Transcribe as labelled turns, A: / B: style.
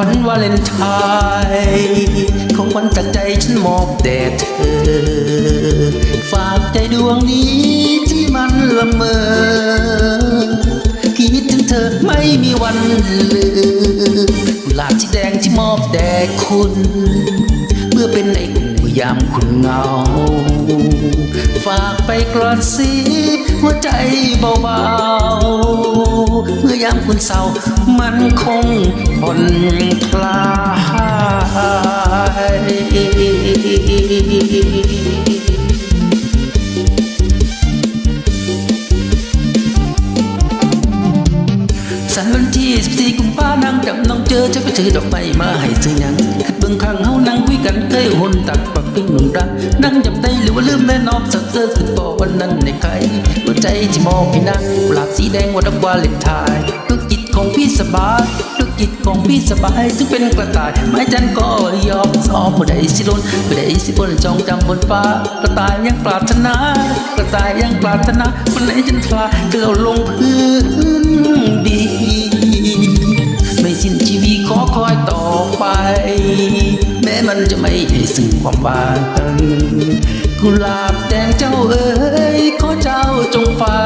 A: วันวาเลนไทน์ของวัญจากใจฉันมอบแด่เธอ ฝากใจดวงนี้ที่มันละเมอคิดถึงเธอไม่มีวันลืมกุหลาบสีแดงที่มอบแด่คุณเพื่อเป็นไอ้กูยามคุณเงา กไปกระซิบหัวใจเบาๆเมื่อยามคุณเศร้ามันคงผ่อนคลายสันวันที่14กุมภานั่งจับน้องเจอจะไปถือดอกไม้มาให้ซื้อยังคิดเบิ่งข้างเฮานั่งคุยกันเคยหนตักปักปิ้งหนุ่มรักนั่งจับได้ ว่าลืมแน่นอนสักเสือขึ้นบ่วันนั้นในใครหัวใจที่มองพี่นางกุหลาบสีแดงว่าดอกวาเลนไทน์ดวงจิตของพี่สบายดวงจิตของพี่สบายถึงเป็นกระต่ายไม้จันก็ยอมสอบผู้ใดสิลนผู้ใดสิบนจองจำบนฟ้ากระต่ายยังปรารถนากระต่ายยังปรารถนาคนไหนจันทราเกลียวลงพื้นดีไม่สิ้นชีวิตขอคอยต่อไป แม้มันจะไม่ให้ซึ่งความหวาน กุหลาบแดงเจ้าเอ๋ยขอเจ้าจงฟัง